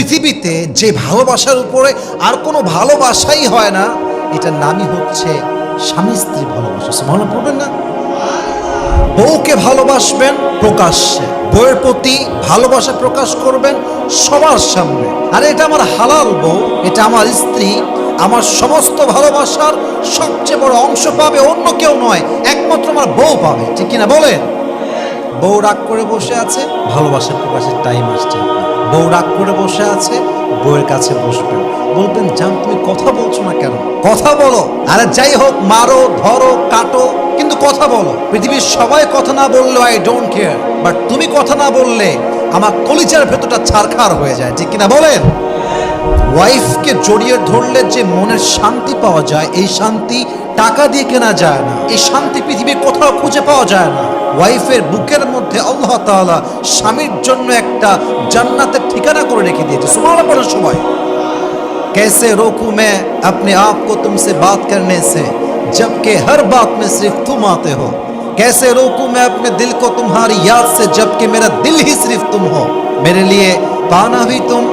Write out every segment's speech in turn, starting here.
পৃথিবীতে যে ভালোবাসার উপরে আর কোনো ভালোবাসাই হয় না, এটার নামই হচ্ছে স্বামী স্ত্রী ভালোবাসা। মনে পড়বেন না? বউকে ভালোবাসবেন, প্রকাশ্যে। বউয়ের প্রতি ভালোবাসা প্রকাশ করবেন সবার সামনে। আর, এটা আমার হালাল বউ, এটা আমার স্ত্রী। আমার সমস্ত ভালোবাসার সবচেয়ে বড় অংশ পাবে অন্য কেউ নয়, একমাত্র আমার বউ পাবে। ঠিক কিনা বলেন? বউ রাগ করে বসে আছে ভালোবাসা প্রকাশের টাইম আসছে। বউ রাগ করে বসে আছে, বউয়ের কাছে বসবেন বলবেন, জান, তুমি কথা বলছো না কেন? কথা বলো। আরে যাই হোক, মারো, ধরো, কাটো, কিন্তু কথা বলো। পৃথিবীর সবাই কথা না বললে আই ডোন্ট কেয়ার বাট তুমি কথা না বললে, আমার কলিজার ভেতরটা ছারখার হয়ে যায়। ঠিক কিনা বলেন? ওয়াইফকে জড়িয়ে ধরলে যে মনের শান্তি পাওয়া যায়, এই শান্তি টাকা দিয়ে কেনা যায় না। এই শান্তি পৃথিবীর কোথাও খুঁজে পাওয়া যায় না। ওয়াইফের বুকের মধ্যে আল্লাহ তাআলা স্বামীর জন্য একটা জান্নাতের ঠিকানা করে রেখে দিয়েছে সুবহানাল্লাহ পড়ার সময় कैसे रोकूं मैं अपने आप को तुमसे बात करने से जबकि हर बात में सिर्फ तुम आते हो कैसे रोकूं मैं अपने दिल को तुम्हारी याद से जबकि मेरा दिल ही सिर्फ तुम हो मेरे लिए पाना भी तुम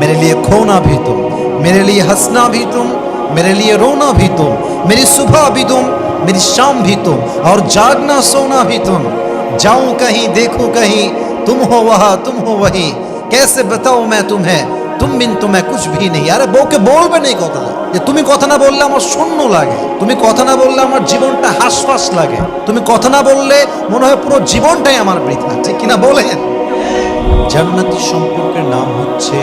मेरे लिए खोना भी तुम मेरे लिए हंसना भी तुम मेरे लिए रोना भी तुम मेरी सुबह भी तुम मेरी शाम भी तुम और जागना सोना भी तुम जाऊं कहीं देखूं कहीं तुम हो वहाँ तुम हो वही কেসে বেতাও মে তুমে তুমিন তুমে কুছ ভি নেই আরে বউকে বলবে নেই কথা। যে তুমি কথা না বললে আমার শূন্য লাগে। তুমি কথা না বললে আমার জীবনটা হাসফাস লাগে। তুমি কথা না বললে মনে হয় পুরো জীবনটাই আমার বৃথা। ঠিক কিনা বলেন? জান্নাতি সম্পর্কের নাম হচ্ছে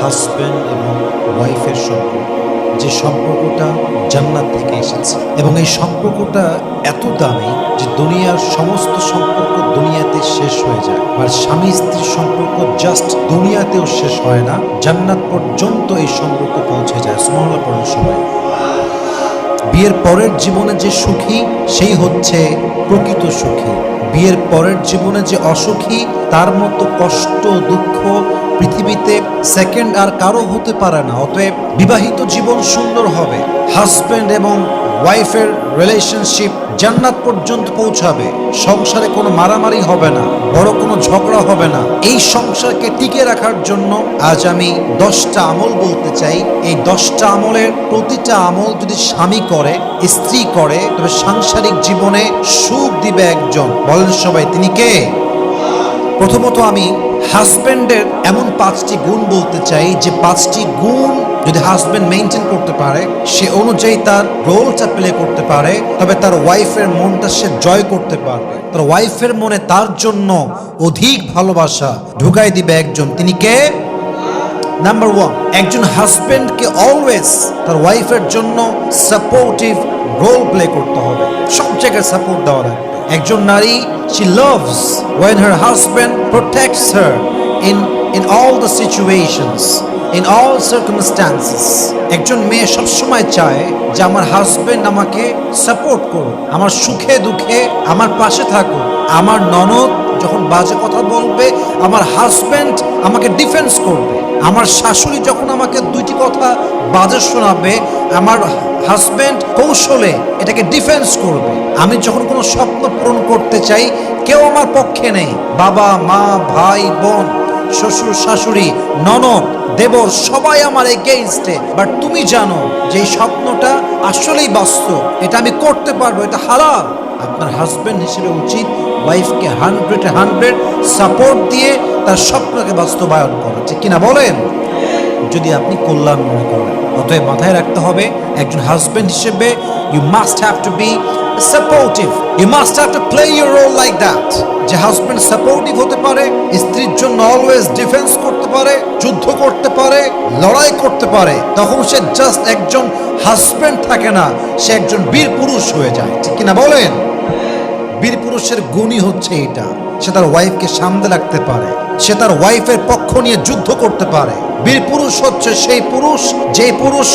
হাজব্যান্ড এবং ওয়াইফের সম্পর্ক। যে সম্পর্কটা জান্নাত থেকে এসেছে। এবং এই সম্পর্কটা এত দামি যে দুনিয়ার সমস্ত সম্পর্ক দুনিয়াতে শেষ হয়ে যায়। আর স্বামী স্ত্রীর সম্পর্ক জাস্ট দুনিয়াতেও শেষ হয় না। জান্নাত পর্যন্ত এই সম্পর্ক পৌঁছে যায়। সুমহলা পড়ার সময় বিয়ের পরের জীবনে যে সুখী, সেই হচ্ছে প্রকৃত সুখী। বিয়ের পরের জীবনে যে অসুখী, তার মতো কষ্ট, দুঃখ পৃথিবীতে সেকেন্ড আর কারও হতে পারে না, অতএব বিবাহিত জীবন সুন্দর হবে। হাজব্যান্ড এবং ওয়াইফের রিলেশনশিপ জান্নাত পর্যন্ত পৌঁছাবে। সংসারে কোনো মারামারি হবে না, বড় কোনো ঝগড়া হবে না। এই সংসারকে টিকে রাখার জন্য আজ আমি দশটা আমল বলতে চাই। এই দশটা আমলের প্রতিটা আমল যদি স্বামী করে, স্ত্রী করে, তবে সাংসারিক জীবনে সুখ দিবে একজন। বলেন সবাই, তিনি কে? প্রথমত আমি হাজব্যান্ডের এমন পাঁচটি গুণ বলতে চাই যে পাঁচটি গুণ যদি হাজব্যান্ড মেনটেন করতে পারে, সে অনুযায়ী তার রোলটা প্লে করতে পারে, তবে তার ওয়াইফের মনটা সে জয় করতে পারবে। তার ওয়াইফের মনে তার জন্য অধিক ভালোবাসা ঢুকাই দিবে একজন। তিনি কে? নাম্বার ওয়ান একজন হাজবেন্ডকে অলওয়েজ তার ওয়াইফের জন্য সাপোর্টিভ রোল প্লে করতে হবে। সব জায়গায় সাপোর্ট দেওয়া লাগবে। একজন নারী, she loves when her husband protects her in in all the situations, in all circumstances. একজন মেয়ে সবসময় চায় যে আমার হাজবেন্ড আমাকে সাপোর্ট করুক, আমার সুখে দুঃখে আমার পাশে থাকুক। আমার ননদ যখন বাজে কথা বলবে, আমার হাজবেন্ড আমাকে ডিফেন্স করবে। আমার শাশুড়ি যখন আমাকে দুইটি কথা বাজে শোনাবে, আমার হাজবেন্ড কৌশলে এটাকে ডিফেন্স করবে। আমি যখন কোনো স্বপ্ন পূরণ করতে চাই, কেউ আমার পক্ষে নেই। বাবা, মা, ভাই, বোন, শ্বশুর, শাশুড়ি, ননদ, দেবর, সবাই আমার এগেইনস্টে বাট তুমি জানো যে স্বপ্নটা আসলেই বাস্তব। এটা আমি করতে পারব, এটা হালাল। আপনার হাজবেন্ড হিসেবে উচিত ওয়াইফকে হান্ড্রেড হান্ড্রেড সাপোর্ট দিয়ে তার স্বপ্নকে বাস্তবায়ন করা। ঠিক কিনা বলেন? যদি আপনি কল্যাণ মনে করেন। অতএব মাথায় রাখতে হবে, একজন হাজবেন্ড হিসেবে you must have to be supportive you must have to play your role like that যে হাজবেন্ড সাপোর্টিভ হতে পারে, স্ত্রীর জন্য অলওয়েজ ডিফেন্স করতে পারে, যুদ্ধ করতে পারে, লড়াই করতে পারে, তখন সে জাস্ট একজন হাজবেন্ড থাকে না, সে একজন বীর পুরুষ হয়ে যায়। ঠিক কিনা বলেন? বীর পুরুষের গুণই হচ্ছে এটা। সে তার ওয়াইফকে সামনে রাখতে পারে, সে তার ওয়াইফের পক্ষ নিয়ে যুদ্ধ করতে পারে। বীর পুরুষ হচ্ছে সেই পুরুষ যে পুরুষ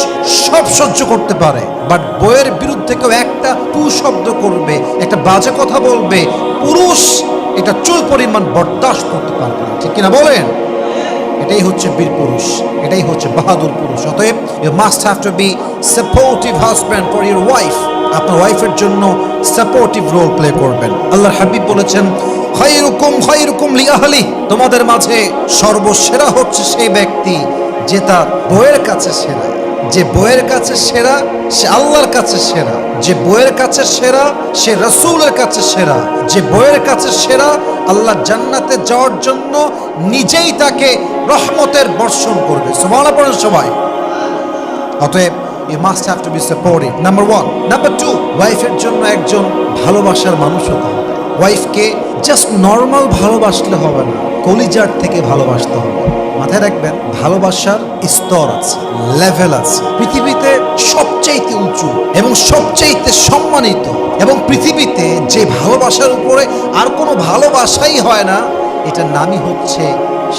সব সহ্য করতে পারে। বাট বইয়ের বিরুদ্ধে কেউ একটা টু শব্দ করবে, একটা বাজে কথা বলবে, পুরুষ এটা চুল পরিমাণ বরদাস্ত করতে পারবে না। ঠিক কিনা বলেন? এটাই হচ্ছে বীর পুরুষ, এটাই হচ্ছে বাহাদুর পুরুষ। অতএব you must have to be supportive husband for your wife আপনার ওয়াইফের জন্য সাপোর্টিভ রোল প্লে করবেন। আল্লাহ হাবিব বলেছেন খৈরুকুম খৈরুকুম লিআহলি। তোমাদের মাঝে সর্বসেরা হচ্ছে সেই ব্যক্তি যে তার বইয়ের কাছে সেরা। যে বইয়ের কাছে সেরা, সে আল্লাহর কাছে সেরা। যে বইয়ের কাছে সেরা, সে রসুলের কাছে সেরা। যে বইয়ের কাছে সেরা, আল্লাহ জান্নাতে যাওয়ার জন্য নিজেই তাকে রহমতের বর্ষণ করবে। সবাই। অতএব you must have to be supportive number one number two ওয়াইফের জন্য একজন ভালোবাসার মানুষ হতে হবে। ওয়াইফকে জাস্ট নর্মাল ভালোবাসলে হবে না। কলিজার থেকে ভালোবাসতে হবে। মাথায় রাখবেন, ভালোবাসার স্তর আছে লেভেল আছে। পৃথিবীতে সবচাইতে উঁচু এবং সবচাইতে সম্মানিত এবং পৃথিবীতে যে ভালোবাসার উপরে আর কোনো ভালোবাসাই হয় না, এটার নামই হচ্ছে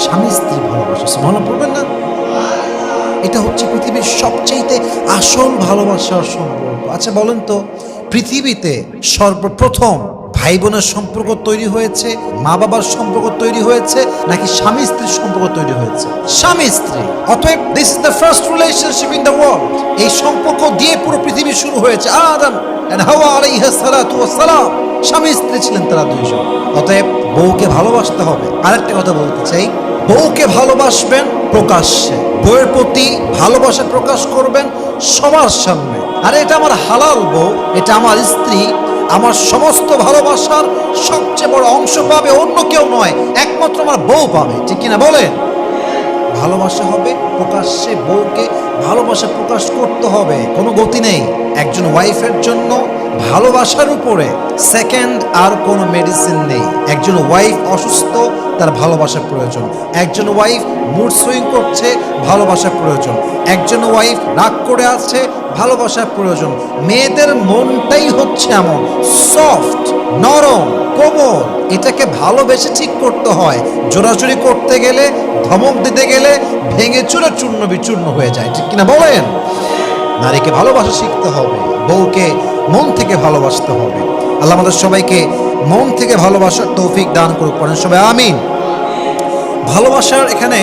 স্বামী স্ত্রী ভালোবাসা। মনে পড়বেন না? এটা হচ্ছে পৃথিবীর সবচেয়ে আসল ভালোবাসার সম্পর্ক। আচ্ছা বলেন তো, পৃথিবীতে সর্বপ্রথম ভাই বোনের সম্পর্ক তৈরি হয়েছে মা বাবার সম্পর্ক তৈরি হয়েছে, নাকি স্বামী স্ত্রীর সম্পর্ক তৈরি হয়েছে? স্বামী স্ত্রী, অতএব this is the first relationship in the world এই সম্পর্ক দিয়ে পুরো পৃথিবী শুরু হয়েছে আদম এন্ড হাওয়া আলাইহিস সালাতু ওয়াস সালাম। স্বামী স্ত্রী ছিলেন তারা দুইজন। অতএব বউকে ভালোবাসতে হবে। আরেকটা কথা বলতে চাই, বউকে ভালোবাসবেন প্রকাশ্যে। বউয়ের প্রতি ভালোবাসা প্রকাশ করবেন সবার সামনে। আরে এটা আমার হালাল বউ, এটা আমার স্ত্রী। আমার সমস্ত ভালোবাসার সবচেয়ে বড় অংশ পাবে অন্য কেউ নয়, একমাত্র আমার বউ পাবে। ঠিক কিনা বলেন? ভালোবাসা হবে প্রকাশ্যে বউকে, ভালোবাসা প্রকাশ করতে হবে। কোনো গতি নেই। একজন ওয়াইফের জন্য ভালোবাসার উপরে। সেকেন্ড আর কোনো মেডিসিন নেই। একজন ওয়াইফ অসুস্থ তার ভালোবাসার প্রয়োজন। একজন ওয়াইফ মুড সুইং করছে, ভালোবাসার প্রয়োজন। একজন ওয়াইফ রাগ করে আছে, ভালোবাসার প্রয়োজন। মেয়েদের মনটাই হচ্ছে এমন সফট নরম, কোমল। এটাকে ভালোবেসে ঠিক করতে হয়। জোরাজুরি করতে গেলে, ধমক দিতে গেলে ভেঙে চুরে চূর্ণ বিচূর্ণ হয়ে যায়। ঠিক কিনা বলেন? নারীকে ভালোবাসা শিখতে হবে, বউকে মন থেকে ভালোবাসতে হবে। আল্লাহ আমাদের সবাইকে মন থেকে ভালোবাসার তৌফিক দান করুক করেন সবাই, আমিন। ভালোবাসার এখানে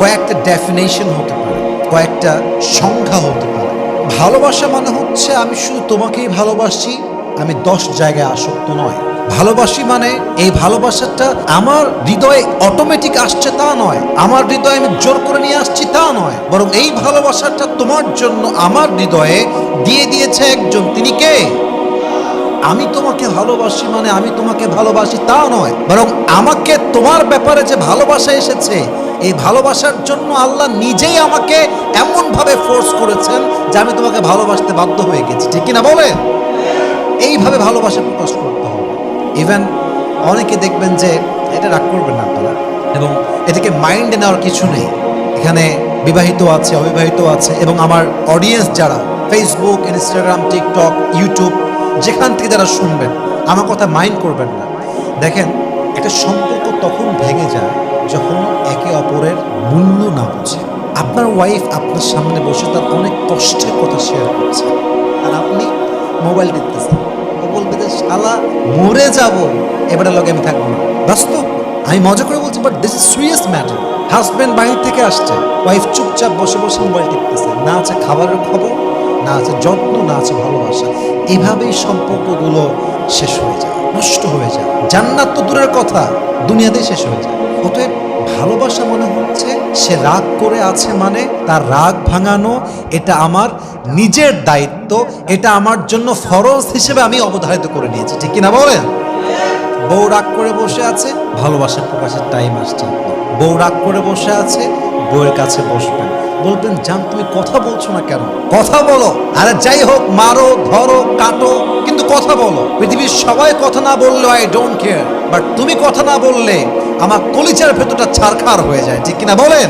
কয়েকটা ডেফিনেশন হতে পারে, কয়েকটা সংখ্যা হতে পারে। ভালোবাসা মানে হচ্ছে আমি শুধু তোমাকেই ভালোবাসি, আমি দশ জায়গায় আসক্ত নয়। ভালোবাসি মানে এই ভালোবাসাটা আমার হৃদয়ে অটোমেটিক আসছে তা নয়, আমার হৃদয়ে আমি জোর করে নিয়ে আসছি তা নয়। বরং এই ভালোবাসাটা তোমার জন্য আমার হৃদয়ে দিয়ে দিয়েছে একজন, তিনি কে? আমি তোমাকে ভালোবাসি মানে আমি তোমাকে ভালোবাসি তা নয়। বরং আমাকে তোমার ব্যাপারে যে ভালোবাসা এসেছে, এই ভালোবাসার জন্য আল্লাহ নিজেই আমাকে এমনভাবে ফোর্স করেছেন যে আমি তোমাকে ভালোবাসতে বাধ্য হয়ে গেছি। ঠিক কিনা বলেন? এইভাবে ভালোবাসা প্রকাশ করতে হবে। ইভেন অনেকে দেখবেন যে এটা রাগ করবেন না আপনারা। এবং এটাকে মাইন্ডে নেওয়ার কিছু নেই। এখানে বিবাহিত আছে, অবিবাহিত আছে এবং আমার অডিয়েন্স যারা ফেসবুক ইনস্টাগ্রাম টিকটক ইউটিউব যেখান থেকে যারা শুনবেন, আমার কথা মাইন্ড করবেন না। দেখেন, একটা সম্পর্ক তখন ভেঙে যায় যখন একে অপরের মূল্য না বোঝে। আপনার ওয়াইফ আপনার সামনে বসে তার অনেক কষ্টের কথা শেয়ার করছে। আর আপনি মোবাইল দেখতেছেন। ও বলবে যে, শালা, মরে যাব। এবারে লগে আমি থাকব না। বাস্তব আমি মজা করে বলছি but this is serious matter husband বাইরে থেকে আসছে। ওয়াইফ চুপচাপ বসে বসে মোবাইল টিপতেছে। না আছে খাবারের খবর না আছে, যত্ন না আছে, ভালোবাসা, এভাবেই সম্পর্কগুলো শেষ হয়ে যায়, নষ্ট হয়ে যায়। জান্নাত তো দূরের কথা, দুনিয়াতেই শেষ হয়ে যায়। অতএব ভালোবাসা মনে হচ্ছে, সে রাগ করে আছে মানে তার রাগ ভাঙানো, এটা আমার নিজের দায়িত্ব, এটা আমার জন্য ফরজ হিসেবে আমি অবধারিত করে নিয়েছি। ঠিক কিনা বলেন? বউ রাগ করে বসে আছে, ভালোবাসা প্রকাশের টাইম আসছে। বউ রাগ করে বসে আছে, বউয়ের কাছে বসবেন বলবেন জান তুমি কথা বলছো না কেন কথা বলো আরে যাই হোক মারো ধরো কাটো কিন্তু কথা বলো পৃথিবীর সবাই কথা না বললে আই ডোন্ট কেয়ার বাট তুমি কথা না বললে আমার কলিচার ভেতরটা ছারখার হয়ে যায় ঠিক কিনা বলেন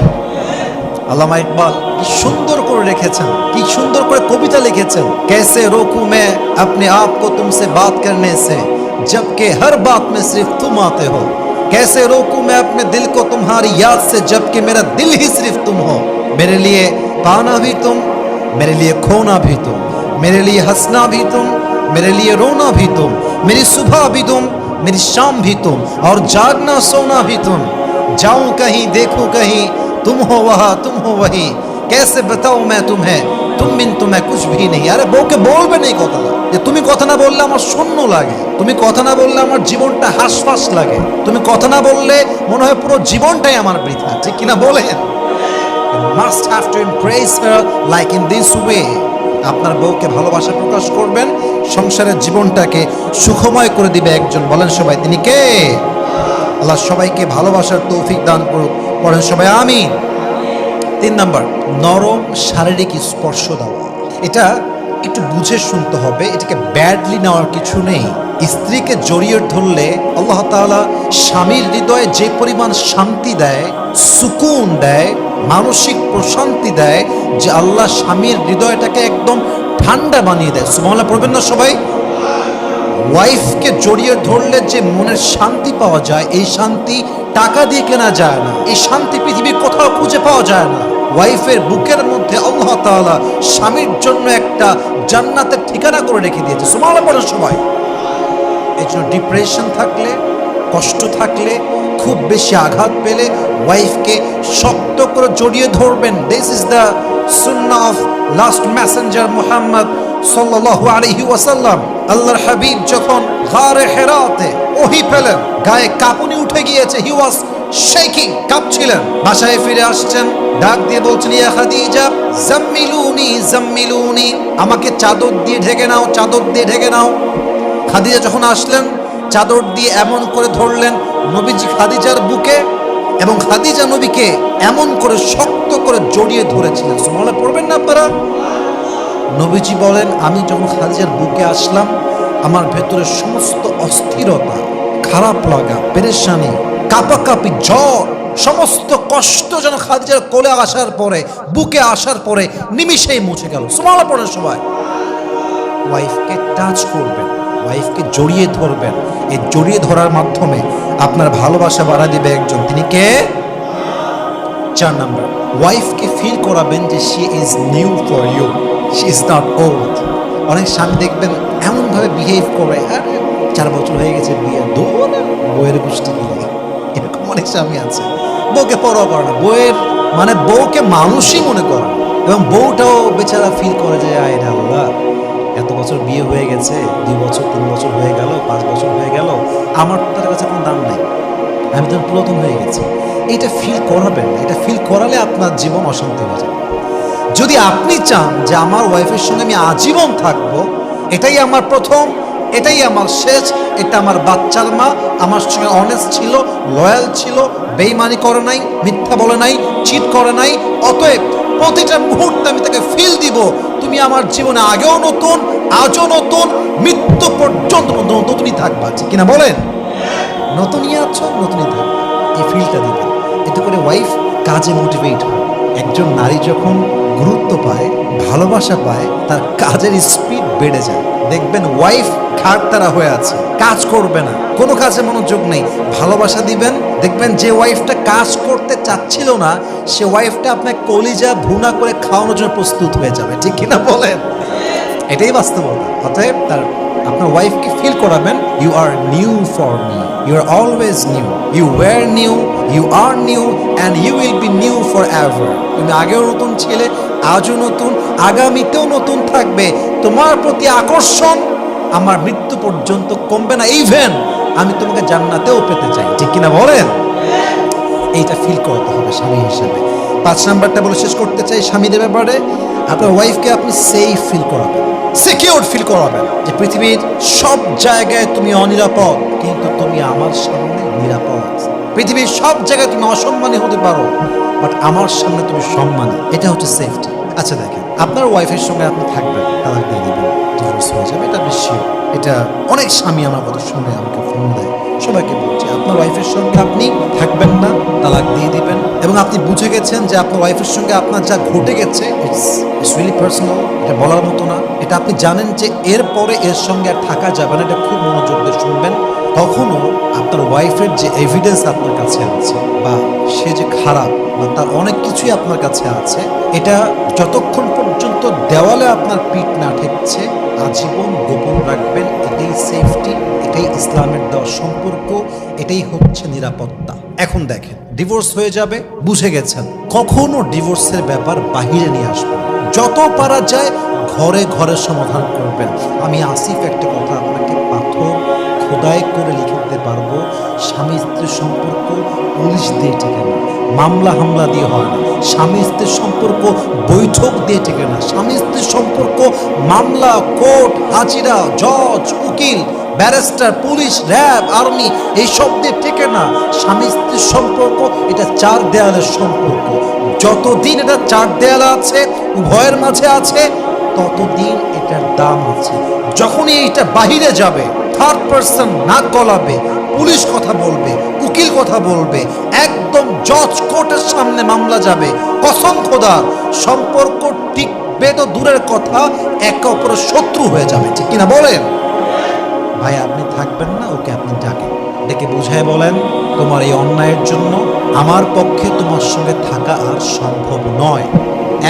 আল্লামা ইকবাল কি সুন্দর করে রেখেছেন কি সুন্দর করে কবিতা লিখেছেন कैसे रोकूं मैं अपने आप को तुमसे बात करने से जबकि हर बात में सिर्फ तुम आते हो कैसे रोकूं मैं अपने दिल को तुम्हारी याद से जबकि मेरा दिल ही सिर्फ तुम हो मेरे लिए पाना भी तुम मेरे लिए खोना भी तुम मेरे लिए हंसना भी तुम मेरे लिए रोना भी तुम मेरी सुबह भी तुम मेरी शाम भी तुम और जागना सोना भी तुम जाऊं कहीं देखूं कहीं तुम हो वहा तुम हो वही कैसे बताओ मैं तुम्हें तुम बिन तुम्हें कुछ भी नहीं আরে বউকে বলবে নেই কথা যে তুমি কথা না বললে আমার শূন্য লাগে তুমি কথা না বললে আমার জীবনটা হাসফাস লাগে তুমি কথা না বললে মনে হয় পুরো জীবনটাই আমার বৃথা ঠিক কিনা বলেন must have to impress her like in this way আপনার বউকে ভালোবাসা প্রকাশ করবেন, সংসারের জীবনটাকে সুখময় করে দিবে একজন। বলেন সবাই, তিনি কে? আল্লাহ সবাইকে ভালোবাসার তৌফিক দান করুক। বলেন সবাই, আমিন। তিন নাম্বার, নরম শারীরিক স্পর্শ দেওয়া। এটা একটু বুঝে শুনতে হবে, এটাকে ব্যাডলি নেওয়ার কিছু নেই। স্ত্রীকে জড়িয়ে ধরলে আল্লাহ তাআলা স্বামীর হৃদয়ে যে পরিমাণ শান্তি দেয়, সুকুন দেয় মানসিক প্রশান্তি দেয় যে আল্লাহ স্বামীর হৃদয়টাকে একদম ঠান্ডা বানিয়ে দেয়। সুমহলা পড়বেন না সবাই? ওয়াইফকে জড়িয়ে ধরলে যে মনের শান্তি পাওয়া যায়, এই শান্তি টাকা দিয়ে কেনা যায় না। এই শান্তি পৃথিবীর কোথাও খুঁজে পাওয়া যায় না। ওয়াইফের বুকের মধ্যে আল্লাহ স্বামীর জন্য একটা জান্নাতের ঠিকানা করে রেখে দিয়েছে। সুমালা পড়ে সবাই। এই জন্য ডিপ্রেশন থাকলে, কষ্ট থাকলে খুব বেশি আঘাত পেলে ওয়াইফকে শক্ত করে জড়িয়ে ধরবেন। This is the sunnah of last messenger Muhammad সাল্লাল্লাহু আলাইহি ওয়াসাল্লাম। আল্লাহর হাবিব যখন গারে হেরাতে ওহি পেলেন গায়ে কাঁপুনি উঠে গিয়েছে। হি ওয়াজ শেকিং কাঁপছিলেন। বাসায় ফিরে আসছেন, ডাক দিয়ে বলছেন, ইয়া খাদিজা, জাম্মিলুনি জাম্মিলুনি, আমাকে চাদর দিয়ে ঢেকে নাও, চাদর দিয়ে ঢেকে নাও। খাদিজা যখন আসলেন, চাদর দিয়ে এমন করে ধরলেন নবীজি খাদিজার বুকে এবং খাদিজা নবীকে এমন করে শক্ত করে জড়িয়ে ধরেছিলেন। সুমলে পড়বেন না আপনারা? নবীজি বলেন, আমি যখন খাদিজার বুকে আসলাম, আমার ভেতরে সমস্ত অস্থিরতা, খারাপ লাগা, পেরেশানি, কাপাকাপি, জ্বর, সমস্ত কষ্ট যেন খাদিজার কোলে আসার পরে, বুকে আসার পরে নিমিষেই মুছে গেল। সুমালা পড়েন সবাই। ওয়াইফকে টাচ করবেন। ওয়াইফকে জড়িয়ে ধরবেন। এই জড়িয়ে ধরার মাধ্যমে আপনার ভালোবাসা বাড়া দিবে একজন। তিনি কে? চার নাম্বার। ওয়াইফকে ফিল করাবেন যে she is new for you she is not old অনেক স্বামী দেখবেন এমনভাবে বিহেভ করে, আরে, চার বছর হয়ে গেছে বিয়ে না বইয়ের গোষ্ঠী গিয়ে এরকম অনেক স্বামী আছে। বউকে পরোয়া করে না। বউয়ের মানে বউকে মানুষই মনে করে এবং বউটাও বেচারা ফিল করে যে, আয় আল্লাহ। বছর বিয়ে হয়ে গেছে, দুই বছর, তিন বছর হয়ে গেল, পাঁচ বছর হয়ে গেল, আমার তার কাছে কোনো দাম নেই আমি তো পুরাতন হয়ে গেছি এটা ফিল করাবেন না। এটা ফিল করালে আপনার জীবন অশান্তি হয়ে যাবে যদি আপনি চান যে আমার ওয়াইফের সঙ্গে আমি আজীবন থাকব, এটাই আমার প্রথম, এটাই আমার শেষ, এটা আমার বাচ্চার মা, আমার সঙ্গে অনেস্ট ছিল লয়াল ছিল, বেইমানি করে নাই, মিথ্যা বলে নাই চিট করে নাই, অতএব প্রতিটা মুহূর্তে আমি তাকে ফিল দিব, তুমি আমার জীবনে আগেও নতুন আজও নতুন, মৃত্যু পর্যন্ত নতুনই থাকবা কিনা বলেন? নতুনই আছো, নতুনই থাকবে এই ফিলটা দিবেন। এতে করে ওয়াইফ কাজে মোটিভেট হয়। একজন নারী যখন গুরুত্ব পায়, ভালোবাসা পায়, তার কাজের স্পিড বেড়ে যায়। দেখবেন ওয়াইফ ঘাটতারা হয়ে আছে। কাজ করবে না। কোনো কাজে মনোযোগ নেই। ভালোবাসা দিবেন। দেখবেন যে ওয়াইফটা কাজ করতে চাচ্ছিল না, সে ওয়াইফটা আপনার কলিজা ভুনা করে খাওয়ানোর জন্য প্রস্তুত হয়ে যাবে। ঠিক কিনা বলেন? এটাই বাস্তবতা। অতএব তার, আপনার ওয়াইফকে ফিল করাবেন you are new for me you are always new you were new you are new and you will be new forever তুমি আগেও নতুন ছিলে, আজও নতুন, আগামীতেও নতুন থাকবে। তোমার প্রতি আকর্ষণ আমার মৃত্যু পর্যন্ত কমবে না। ইভেন আমি তোমাকে জান্নাতেও পেতে চাই। ঠিক কিনা বলেন? এইটা ফিল করতে হবে স্বামী হিসেবে। পাঁচ নাম্বারটা বলে শেষ করতে চাই স্বামীদের ব্যাপারে। আপনার ওয়াইফকে আপনি সেফ ফিল করাবেন সিকিউর ফিল করাবেন যে পৃথিবীর সব জায়গায় তুমি অনিরাপদ, কিন্তু তুমি আমার সামনে নিরাপদ। পৃথিবীর সব জায়গায় তুমি অসম্মানী হতে পারো বাট আমার সামনে তুমি সম্মানী। এটা হচ্ছে সেফটি আচ্ছা দেখেন, আপনার ওয়াইফের সঙ্গে আপনি থাকবেন, তালাক দিয়ে দেবেন ডিভোর্স হয়ে যাবে, এটা বেশি এটা অনেক স্বামী আমার কথা শুনে আমাকে ফোন দেয়। সবাইকে বলছি, আপনার ওয়াইফের সঙ্গে আপনি থাকবেন না, তালাক দিয়ে দিবেন। এবং আপনি বুঝে গেছেন যে আপনার ওয়াইফের সঙ্গে আপনার যা ঘটে গেছে ইটস পার্সোনাল এটা বলার মতো না। এটা আপনি জানেন যে এরপরে এর সঙ্গে আর থাকা যাবে না, এটা খুব মনোযোগ দিয়ে শুনবেন। তখনও আপনার ওয়াইফের যে এভিডেন্স আপনার কাছে আছে, বা সে যে খারাপ, বা তার অনেক কিছুই আপনার কাছে আছে, এটা যতক্ষণ পর্যন্ত দেওয়ালে আপনার পিঠ না ঠেকছে আজীবন গোপন রাখবেন, এটাই সেফটি এটাই ইসলামের দেওয়া সম্পর্ক, এটাই হচ্ছে নিরাপত্তা। এখন দেখেন ডিভোর্স হয়ে যাবে, বুঝে গেছেন, কখনো ডিভোর্সের ব্যাপার বাহিরে নিয়ে আসবেন যত পারা যায়, ঘরে ঘরে সমাধান করবেন। আমি আসিফ একটা কথা আপনাকে পাথর খোদাই করে স্বামী স্ত্রীর সম্পর্ক পুলিশ দিয়ে টেকে না, মামলা হামলা দিয়ে হয় না। স্বামী স্ত্রীর সম্পর্ক বৈঠক দিয়ে টেকে না। স্বামী স্ত্রীর সম্পর্ক মামলা, কোর্ট, হাজিরা, জজ, উকিল, ব্যারিস্টার, পুলিশ, র্যাব, আর্মি, এইসব দিয়ে টেকে না। স্বামী স্ত্রীর সম্পর্ক, এটা চার দেয়ালের সম্পর্ক। যতদিন এটা চার দেয়াল আছে, উভয়ের মাঝে আছে, ততদিন এটার দাম আছে। যখনই এটা বাহিরে যাবে থার্ড পার্সন নাক গলাবে পুলিশ কথা বলবে, উকিল কথা বলবে, একদম জজ কোর্টের সামনে মামলা যাবে। কসম খোদার সম্পর্ক টিকবে তো দূরের কথা, একে অপরের শত্রু হয়ে যাবে, ঠিক কিনা বলেন? ভাই, আপনি থাকবেন না, ওকে আপনি ডাকেন। ডেকে বুঝায় বলেন, তোমার এই অন্যায়ের জন্য আমার পক্ষে তোমার সঙ্গে থাকা আর সম্ভব নয়।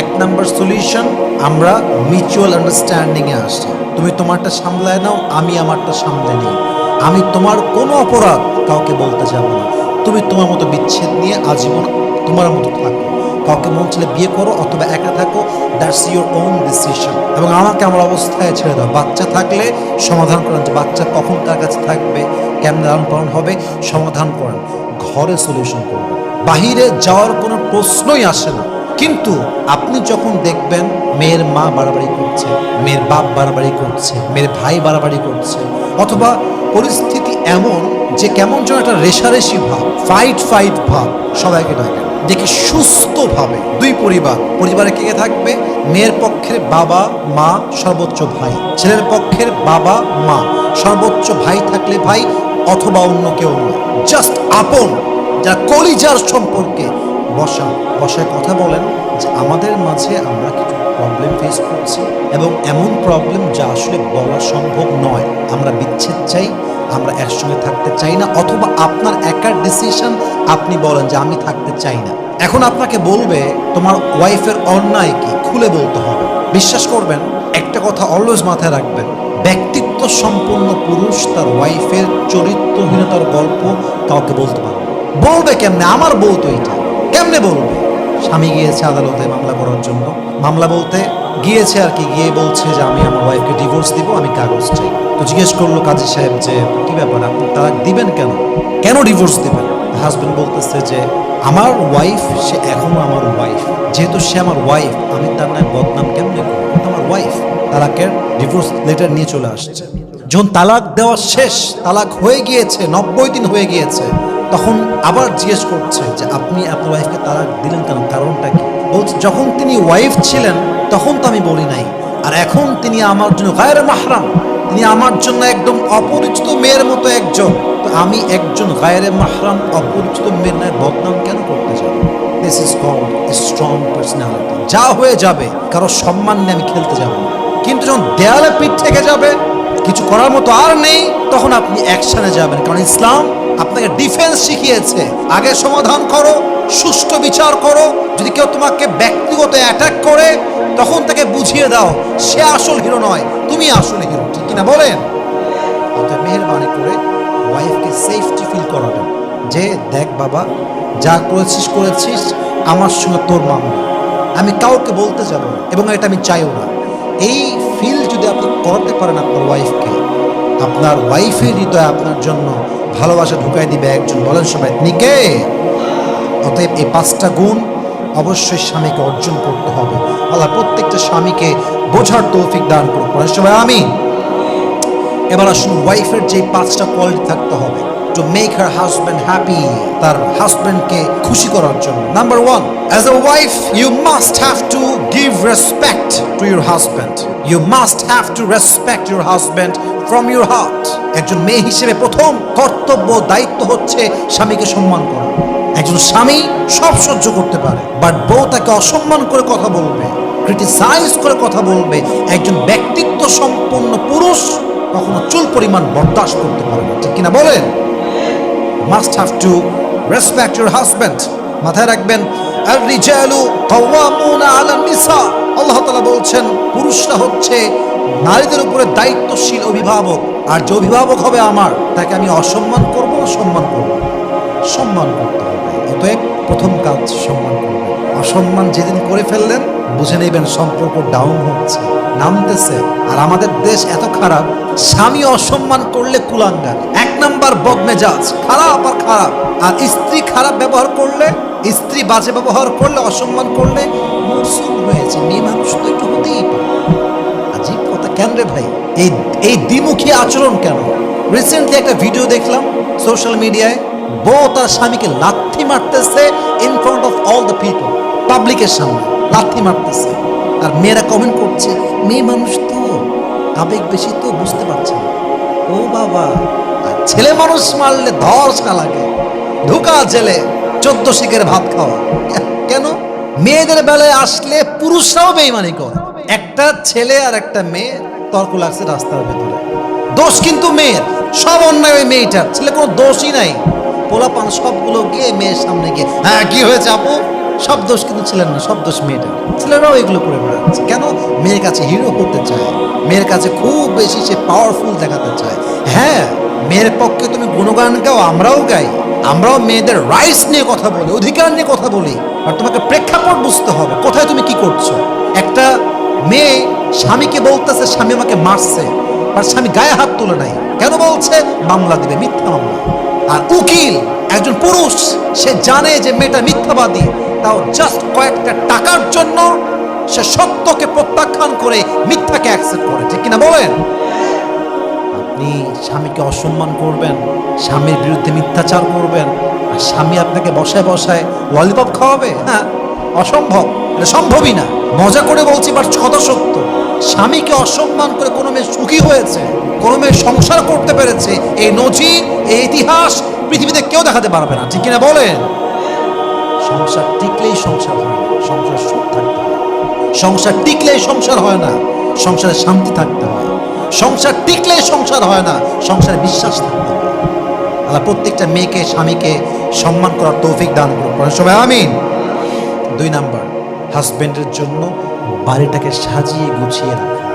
এক নাম্বার সলিউশন আমরা মিউচুয়াল আন্ডারস্ট্যান্ডিংয়ে আসি তুমি তোমারটা সামলায় নাও, আমি আমারটা সামলে নিই। আমি তোমার কোনো অপরাধ কাউকে বলতে যাব না। তুমি তোমার মতো বিচ্ছেদ নিয়ে আজীবন তোমার মতো থাকো। কাউকে মন ছেলে বিয়ে করো অথবা একা থাকো দ্যাটস ইউর ওন ডিসিশন এবং আমাকে আমার অবস্থায় ছেড়ে দাও। বাচ্চা থাকলে সমাধান করেন বাচ্চা কখন তার কাছে থাকবে, কেমন লালন পালন হবে, সমাধান করেন ঘরে সলিউশন করবেন বাহিরে যাওয়ার কোনো প্রশ্নই আসে না। কিন্তু আপনি যখন দেখবেন মেয়ের মা বাড়াবাড়ি করছে, মেয়ের বাপ বাড়াবাড়ি করছে, মেয়ের ভাই বাড়াবাড়ি করছে, অথবা পরিস্থিতি এমন যে কেমন যেন একটা রেশারেশি ভাব ফাইট ফাইট ভাব, সবাইকে ডাকেন দেখি সুস্থভাবে দুই পরিবার, পরিবারে কে কে থাকবে? মেয়ের পক্ষের বাবা, মা, সর্বোচ্চ ভাই। ছেলের পক্ষের বাবা, মা। সর্বোচ্চ ভাই থাকলে ভাই, অথবা অন্য কেউ নয়। জাস্ট আপন, যারা কলিজার সম্পর্কে বসা, বসায় কথা বলেন যে আমাদের মাঝে আমরা কিছু প্রবলেম ফেস করছি এবং এমন প্রবলেম যা আসলে বলা সম্ভব নয়। আমরা বিচ্ছেদ চাই, আমরা একসঙ্গে থাকতে চাই না, অথবা আপনার একার ডিসিশন আপনি বলেন যে আমি থাকতে চাই না। এখন আপনাকে বলবে, তোমার ওয়াইফের অন্যায় কি? খুলে বলতে হবে। বিশ্বাস করবেন, একটা কথা অলওয়েজ মাথায় রাখবেন, ব্যক্তিত্ব সম্পন্ন পুরুষ তার ওয়াইফের চরিত্রহীনতার গল্প কাউকে বলতে পারবে। বলবে কেমনে? আমার বউ তো এটা। কেমনে বলবে? স্বামী গিয়েছে আদালতে মামলা করার জন্য। মামলা বলতে গিয়েছে আর কি, গিয়ে বলছে যে আমি আমার ওয়াইফকে ডিভোর্স দিব, আমি কাগজ চাই। তো জিজ্ঞেস করল কাজী সাহেব যে, কি ব্যাপার, আপনি তালাক দিবেন কেন? কেন ডিভোর্স দিবেন? হাজবেন্ড বলতেছে যে, আমার ওয়াইফ সে এখনও আমার ওয়াইফ যেহেতু সে আমার ওয়াইফ আমি তার নামে বদনাম কেমনে করব? আমার ওয়াইফ তালাকের ডিভোর্স লেটার নিয়ে চলে আসছে। যখন তালাক দেওয়া শেষ, তালাক হয়ে গিয়েছে, নব্বই দিন হয়ে গিয়েছে তখন আবার জিজ্ঞেস করছে যে, আপনি আপনার ওয়াইফকে তালাক দিলেন কেন? কারণটা কি? বলছে, যখন তিনি ওয়াইফ ছিলেন, তখন তো আমি বলি নাই। আর এখন তিনি আমার জন্য গায়ের মাহরাম। তিনি আমার জন্য একদম অপরিচিত মেয়ের মতো একজন। তো আমি একজন গায়ের মাহরাম, অপরিচিত মেয়ের নয় বদনাম কেন করতে যাব? This is called strong personality যা হয়ে যাবে, কারও সম্মান নিয়ে আমি খেলতে যাব কিন্তু যখন দেয়ালে পিঠ থেকে যাবে, কিছু করার মতো আর নেই, তখন আপনি অ্যাকশনে যাবেন। কারণ ইসলাম আপনাকে ডিফেন্স শিখিয়েছে। আগে সমাধান করো, সুষ্ঠু বিচার করো। যদি কেউ তোমাকে ব্যক্তিগত অ্যাটাক করে, তখন তাকে বুঝিয়ে দাও, সে আসল হিরো নয়, তুমি আসল হিরো ঠিক কিনা বলেন? মেহরবানি করে ওয়াইফকে সেফটি ফিল করাবেন যে, দেখ বাবা, যা করেছিস করেছিস, আমার সঙ্গে তোর মামলা। আমি কাউকে বলতে যাব এবং এটা আমি চাইও না। এই ফিল যদি আপনি করাতে পারেন আপনার ওয়াইফকে আপনার ওয়াইফের হৃদয়ে আপনার জন্য ভালোবাসা ঢুকাই দিবে একজন। বলেন সবাই, নিকে? অতএব এই পাঁচটা গুণ অবশ্যই স্বামীকে অর্জন করতে হবে। আল্লাহ প্রত্যেকটা স্বামীকে বোঝার তৌফিক দান করুন বলেন সবাই আমি এবার আসুন ওয়াইফের যে পাঁচটা কোয়ালিটি থাকতে হবে to make her husband happy তার হাজব্যান্ডকে খুশি করার জন্য। Number one as a wife you must have to respect to your husband you must have to respect your husband from your heart একজন মেয়ে হিসেবে প্রথম কর্তব্য দায়িত্ব হচ্ছে স্বামীকে সম্মান করা। একজন স্বামী সব সহ্য করতে পারে বাট বউ তাকে অসম্মান করে কথা বলবে ক্রিটিসাইজ করে কথা বলবে। একজন ব্যক্তিত্ব সম্পন্ন পুরুষ কখনো চুল পরিমাণ বরদাস্ত করতে পারে না। ঠিক কিনা বলেন? Must have to respect your husband মাথায় রাখবেন আর রিজালু কাওয়ামুনা আলা নিসা। আল্লাহ তাআলা বলছেন, পুরুষরা হচ্ছে নারীদের উপরে দায়িত্বশীল অভিভাবক, আর যে অভিভাবক হবে আমার, তাকে আমি অসম্মান করব সম্মান করব। সম্মান করতে হবে। অতএব প্রথম কাজ সম্মান করবেন অসম্মান যেদিন করে ফেললেন, বুঝে নেবেন সম্পর্ক ডাউন হচ্ছে, নামতেছে, আর আমাদের দেশ এত খারাপ, স্বামী অসম্মান করলে কুলাঙ্গার। এক নাম্বার বদমেজাজ, খারাপ আর খারাপ। আর স্ত্রী খারাপ ব্যবহার করলে স্ত্রী বাজে ব্যবহার করলে, অসম্মান করলে মরসুম হয়েছে। মেয়ে মানুষ তো একটু হতেই আজীব কথা। কেন রে ভাই? এই এই দ্বিমুখী আচরণ কেন? রিসেন্টলি একটা ভিডিও দেখলাম সোশ্যাল মিডিয়ায় বউ তার স্বামীকে লাথি মারতেছে in front of all the people পাবলিকের সামনে লাথি মারতেছে। আর মেয়েরা কমেন্ট করছে, মেয়ে মানুষ তো, আবেগ বেশি তো বুঝতে পারছে না। ও বাবা ছেলে মানুষ মারলে ধর্ষা লাগে। ঢুকা জেলে। চোদ্দ শিখের ভাত খাওয়া। কেন? মেয়েদের বেলায় আসলে পুরুষরাও বেইমানি করে। একটা ছেলে আর একটা মেয়ে তর্ক লাগছে রাস্তার ভেতরে। দোষ কিন্তু মেয়ের। সব অন্যায় ওই মেয়েটার। ছেলে কোনো দোষই নাই। পোলাপান সবগুলো গিয়ে মেয়ের সামনে গিয়ে হ্যাঁ কি হয়েছে আপু? সব দোষ কিন্তু ছেলের না, সব দোষ মেয়েটার। ছেলেরাও এগুলো করে বেড়াচ্ছে। কেন? মেয়ের কাছে হিরো হতে চায়। মেয়ের কাছে খুব বেশি সে পাওয়ারফুল দেখাতে চায়। হ্যাঁ মেয়ের পক্ষে তুমি গুণগান গাও, আমরাও গাই। আমরাও মেয়েদের রাইটস নিয়ে কথা বলি, অধিকার নিয়ে কথা বলি, আর তোমাকে প্রেক্ষাপট বুঝতে হবে, কোথায় তুমি কি করছ? একটা মেয়ে স্বামীকে বলতেছে, স্বামী আমাকে মারছে, আর স্বামী গায়ে হাত তুলে নাই। কেন বলছে? মামলা দিবে, মিথ্যা মামলা। আর উকিল, একজন পুরুষ, সে জানে যে মেয়েটা মিথ্যাবাদী, তাও জাস্ট কয়েকটা টাকার জন্য সে সত্যকে প্রত্যাখ্যান করে মিথ্যাকে অ্যাকসেপ্ট করে। ঠিক কিনা বলেন? আপনি স্বামীকে অসম্মান করবেন, স্বামীর বিরুদ্ধে মিথ্যাচার করবেন, আর স্বামী আপনাকে বসায় বসায় ললিপপ খাওয়াবে? হ্যাঁ অসম্ভব। এটা সম্ভবই না। মজা করে বলছি বাট কথা সত্য। স্বামীকে অসম্মান করে কোনো মেয়ে সুখী হয়েছে, কোনো মেয়ে সংসার করতে পেরেছে, এই নজির, এই ইতিহাস পৃথিবীতে কেউ দেখাতে পারবে না। ঠিক কিনা বলেন? সংসার টিকলেই সংসার হয় না, সংসার সুখ থাকতে হয়। সংসার টিকলেই সংসার হয় না, সংসারে শান্তি থাকতে হয়। সংসার টিকলে সংসার হয় না, সংসারে বিশ্বাস হয় আল্লাহ প্রত্যেকটা মেয়েকে, স্বামীকে সম্মান করার তৌফিক দান করুন। সবাই, আমিন। দুই নাম্বার, হাজবেন্ডের জন্য বাড়িটাকে সাজিয়ে গুছিয়ে রাখা।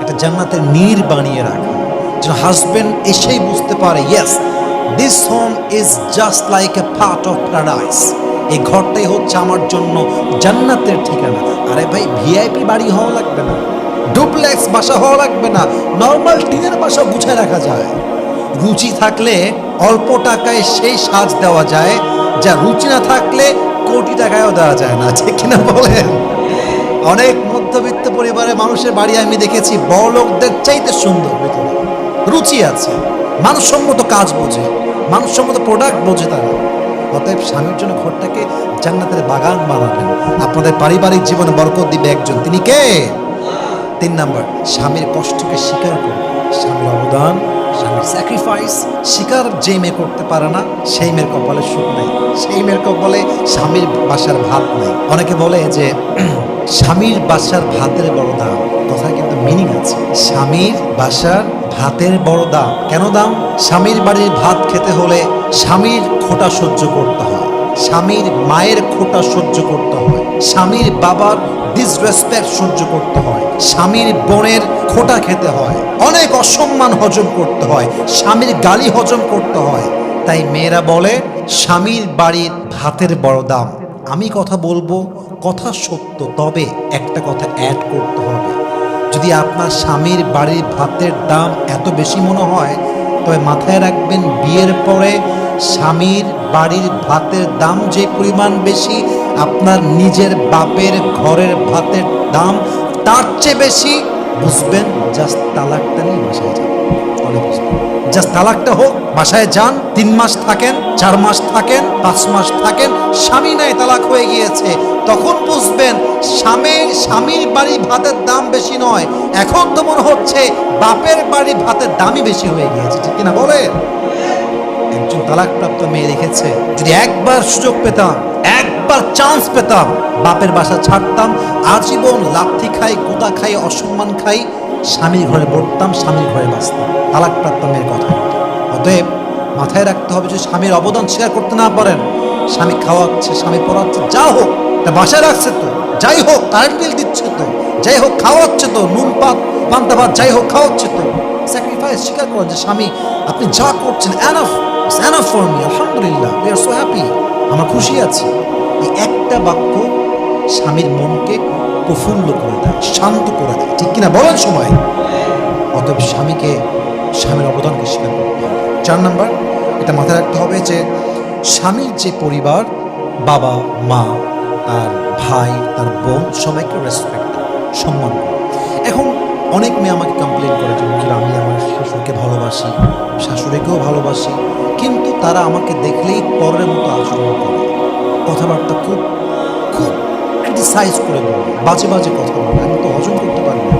একটা জান্নাতের নীর বানিয়ে রাখা। যেন হাজবেন্ড এসেই বুঝতে পারে yes this home is just like a part of paradise এই ঘরটাই হচ্ছে আমার জন্য জান্নাতের ঠিকানা। আরে ভাই ভিআইপি বাড়ি হওয়া লাগবে না। ডুপ্লেক্স বাসা হওয়া লাগবে না, নর্মাল টিনের বাসা গুছিয়ে রাখা যায়। রুচি থাকলে অল্প টাকায় সেই সাজ দেওয়া যায়, যা রুচি না থাকলে কোটি টাকায়ও দেওয়া যায় না, ঠিক কিনা বলেন? অনেক মধ্যবিত্ত পরিবারের মানুষের বাড়ি আমি দেখেছি বড় লোকদের চাইতে সুন্দর ভিতরে। রুচি আছে মানসম্মত কাজ বোঝে মানসম্মত প্রোডাক্ট বোঝে তারা। অতএব স্বামীর জন্য ঘরটাকে জান্নাতের বাগান বানাবেন। আপনাদের পারিবারিক জীবনে বরকত দিবে একজন, তিনি কে? তিন নাম্বার, স্বামীর কষ্টকে স্বীকার করুন স্বামীর অবদান, স্বামীর স্যাক্রিফাইস স্বীকার যে মেয়ে করতে পারে না, সেই মেয়ের কপালে সুখ নেই। সেই মেয়ের কপালে স্বামীর বাসার ভাত নেই। অনেকে বলে যে, স্বামীর বাসার ভাতের বড় দাম। কথা কিন্তু মিনিং আছে। স্বামীর বাসার ভাতের বড় দাম। কেন দাম? স্বামীর বাড়ির ভাত খেতে হলে স্বামীর খোটা সহ্য করতে হয়। স্বামীর মায়ের খোটা সহ্য করতে হয়। স্বামীর বাবার ডিসরেসপেক্ট সহ্য করতে হয়। স্বামীর বোনের খোটা খেতে হয়। অনেক অসম্মান হজম করতে হয়। স্বামীর গালি হজম করতে হয়। তাই মেয়েরা বলে, স্বামীর বাড়ির ভাতের বড় দাম। আমি কথা বলব, কথা সত্য, তবে একটা কথা অ্যাড করতে হবে। যদি আপনার স্বামীর বাড়ির ভাতের দাম এত বেশি মনে হয়, তবে মাথায় রাখবেন, বিয়ের পরে স্বামীর বাড়ির ভাতের দাম যে পরিমাণ বেশি আপনার নিজের বাপের ঘরের ভাতের দাম তার চেয়ে বেশি, বুঝবেন জাস্ট তালাকটা নিয়ে বাসায় যান। জাস্ট তালাকটা হোক, বাসায় যান, তিন মাস থাকেন, চার মাস থাকেন, পাঁচ মাস থাকেন, স্বামী নাই, তালাক হয়ে গিয়েছে। তখন বুঝবেন স্বামীর স্বামীর বাড়ি ভাতের দাম বেশি নয়। এখন তো মনে হচ্ছে বাপের বাড়ি ভাতের দামই বেশি হয়ে গিয়েছে। ঠিক কিনা বলেন? একজন তালাকপ্রাপ্ত মেয়ে রেখেছে যদি একবার সুযোগ পেতাম একবার চান্স পেতাম। বাপের বাসা ছাড়তাম, আজীবন লাথি খাই গোতা খাই, অসম্মান খাই, স্বামীর ঘরে পড়তাম, স্বামীর ঘরে বাঁচতাম। তালাকপ্রাপ্ত মেয়ের কথা। অতএব মাথায় রাখতে হবে যে স্বামীর অবদান স্বীকার করতে না পারেন। স্বামী খাওয়াচ্ছে, স্বামী পড়াচ্ছে, যা হোক, তা বাসায় রাখছে তো। যাই হোক কারেন্ট বিল দিচ্ছে তো। যাই হোক, খাওয়াচ্ছে তো, নুন পাত, পান্তা ভাত, যাই হোক, খাওয়াচ্ছে তো। স্যাক্রিফাইস স্বীকার করেন যে, স্বামী, আপনি যা করছেন অ্যানাফ অ্যানাফ ফর মি আলহামদুলিল্লাহ উই আর সো হ্যাপি আমার খুশি আছি। এই একটা বাক্য স্বামীর মনকে প্রফুল্ল করে দেয় শান্ত করে দেয়। ঠিক কিনা বলার সময়? অতএব স্বামীকে স্বামীর অবদানকে স্বীকার করতে হবে। চার নাম্বার এটা মাথায় রাখতে হবে যে স্বামীর যে পরিবার বাবা মা তার ভাই তার বোন সবাইকে রেসপেক্ট সম্মান এখন অনেক মেয়ে আমাকে কমপ্লেন করে যে "উকিল, আমি আমার শাশুড়িকে ভালোবাসি শাশুড়িকেও ভালোবাসি কিন্তু তারা আমাকে দেখলেই পরের মতো আচরণ করে। কথাবার্তা খুব খুব ক্রিটিসাইজ করে বলবে। বাজে বাজে কথা বলবে। আমি তো হজম করতে পারি না।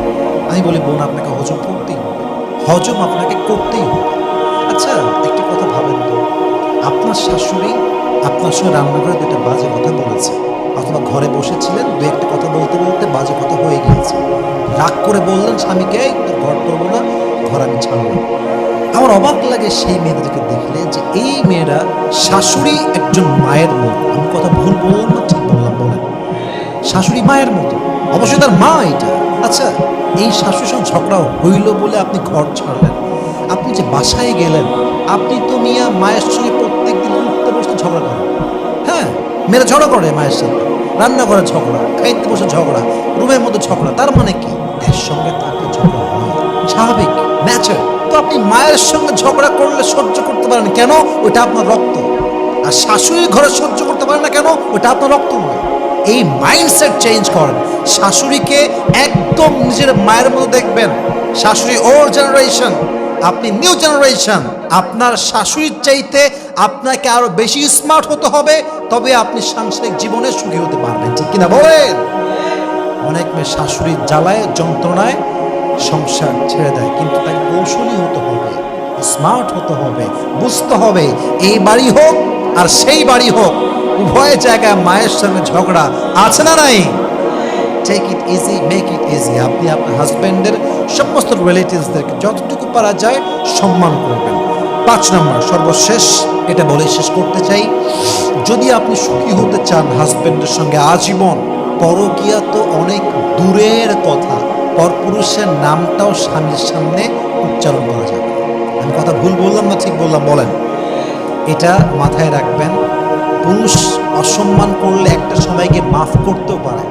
আমি বলি বোন আপনাকে হজম করতেই হবে। হজম আপনাকে করতেই হবে। আচ্ছা একটা কথা ভাবেন তো। আপনার শাশুড়ি আপনার সঙ্গে রান্নাঘরে দুটা বাজে কথা বলেছে। অথবা ঘরে বসেছিলেন দু একটা কথা বলতে বলতে বাজে কথা হয়ে গিয়েছে। রাগ করে বললেন স্বামীকে "এই, তোর ঘর করব না ঘর আমি ছাড়বো আমার অবাক লাগে সেই মেয়েদেরকে দেখলে যে এই মেয়েরা শাশুড়ি একজন মায়ের মতো। আমি কথা ভুল বললাম না, ঠিক বললাম, বলেন। শাশুড়ি মায়ের মতো। অবশ্যই তার মা এটা। আচ্ছা এই শাশুড়ির সঙ্গে ঝগড়া হইল বলে আপনি ঘর ছাড়লেন। আপনি যে বাসায় গেলেন, আপনি তো মিয়া মায়ের সঙ্গে প্রত্যেক দিন উঠতে বসতে ঝগড়া করেন। হ্যাঁ মেয়েরা ঝগড়া করে মায়ের সাথে। রান্নাঘরে ঝগড়া, খাইতে বসে ঝগড়া, রুমের মধ্যে ঝগড়া, তার মানে কি? এর সঙ্গে থাকলে ঝগড়া হয়? স্বাভাবিক ন্যাচার তো আপনি মায়ের সঙ্গে ঝগড়া করলে সহ্য করতে পারেন কেন? ওইটা আপনার রক্ত। আর শাশুড়ির ঘরে সহ্য করতে পারেন না কেন? ওইটা আপনার রক্ত নয়। এই মাইন্ডসেট চেঞ্জ করেন। শাশুড়িকে একদম নিজের মায়ের মতো দেখবেন। শাশুড়ি ওর জেনারেশন আপনি নিউ জেনারেশন আপনার শাশুড়ির চাইতে আপনাকে আরও বেশি স্মার্ট হতে হবে, তবে আপনি সাংসারিক জীবনে সুখী হতে পারবেন। ঠিক কিনা বলেন? অনেক মেয়ে শাশুড়ির জ্বালায়, যন্ত্রণায় সংসার ছেড়ে দেয়, কিন্তু তাকে কৌশলী হতে হবে স্মার্ট হতে হবে, বুঝতে হবে, এই বাড়ি হোক আর সেই বাড়ি হোক, উভয় জায়গায় মায়ের সঙ্গে ঝগড়া আছে না নাই? Take it easy make it easy আপনি আপনার হাজব্যান্ডের সমস্ত রিলেটিভসদেরকে যতটুকু পারা যায় সম্মান করবেন। পাঁচ নম্বর, সর্বশেষ, এটা বলে শেষ করতে চাই। যদি আপনি সুখী হতে চান হাজব্যান্ডের সঙ্গে, আজীবন, পরকিয়া তো অনেক দূরের কথা। পরপুরুষের নামটাও স্বামীর সামনে উচ্চারণ করা যাবে। আমি কথা ভুল বললাম না, ঠিক বললাম, বলেন। এটা মাথায় রাখবেন, পুরুষ অসম্মান করলে একটা সময়কে মাফ করতেও পারে।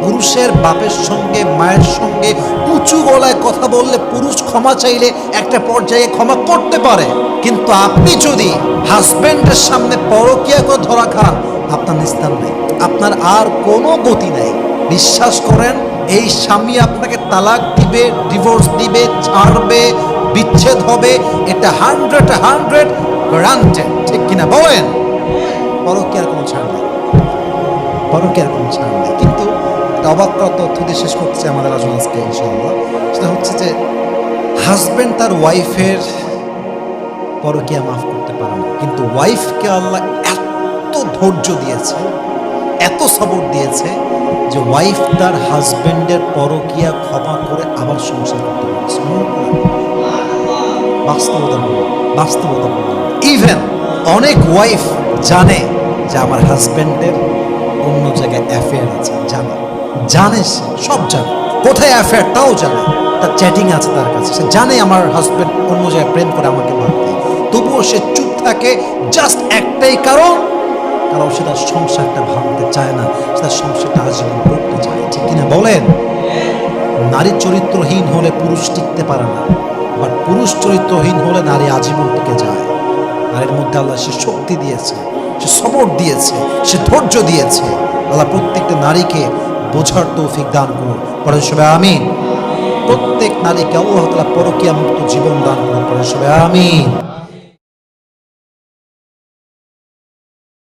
পুরুষের বাপের সঙ্গে, মায়ের সঙ্গে উঁচু গলায় কথা বললে পুরুষ ক্ষমা চাইলে একটা পর্যায়ে ক্ষমা করতে পারে। কিন্তু আপনি যদি হাজবেন্ডের সামনে পরকিয়া করে ধরা খান, আপনার নিস্তার নেই। আপনার আর কোনো গতি নেই। বিশ্বাস করেন এই স্বামী আপনাকে তালাক দিবে ডিভোর্স দিবে, ছাড়বে, বিচ্ছেদ হবে, এটা হান্ড্রেড হান্ড্রেড গ্রান্টেড ঠিক কিনা বলেন? পরকিয়ার কোনো ছাড় নেই। পরকের কোনো ছাড় নেই। কিন্তু অবাক তথ্য দিয়ে শেষ করছে আমাদের আলোচনা আজকে, ইনশাআল্লাহ। সেটা হচ্ছে যে হাজব্যান্ড তার ওয়াইফের পরকিয়া মাফ করতে পারে না। কিন্তু ওয়াইফকে আল্লাহ এত ধৈর্য দিয়েছে এত সাপোর্ট দিয়েছে যে ওয়াইফ তার হাজব্যান্ডের পরকিয়া ক্ষমা করে আবার সংসার করতে পারছে। ইভেন অনেক ওয়াইফ জানে যে আমার হাজব্যান্ডের অন্য জায়গায় অ্যাফেয়ার আছে। জানে। জানে সে, সব জানে। কোথায় অ্যাফেয়ার তাও জানে। তার চ্যাটিং আছে তার কাছে। সে জানে আমার হাজব্যান্ড অন্য জায়গায় প্রেম করে আমাকে দিয়ে তবুও সে চুপ থাকে। জাস্ট একটাই কারণ কারণ সে তার সংসারটা ভাবতে চায় না, সে তার সংসারটা আজীবন করতে চায়। ঠিক কিনা বলেন? নারী চরিত্রহীন হলে পুরুষ টিকতে পারে না বাট পুরুষ চরিত্রহীন হলে নারী আজীবন টিকে যায়। নারীর মধ্যে আল্লাহ সে শক্তি দিয়েছে, সে সবর দিয়েছে, সে ধৈর্য দিয়েছে। আল্লাহ প্রত্যেকটা নারীকে বোঝার তৌফিক দান করুন। পরে সবাই আমিন। প্রত্যেক নারীকে আল্লাহ তালা পরকিয়া মুক্ত জীবন দান করুন। পরে সবাই আমিন।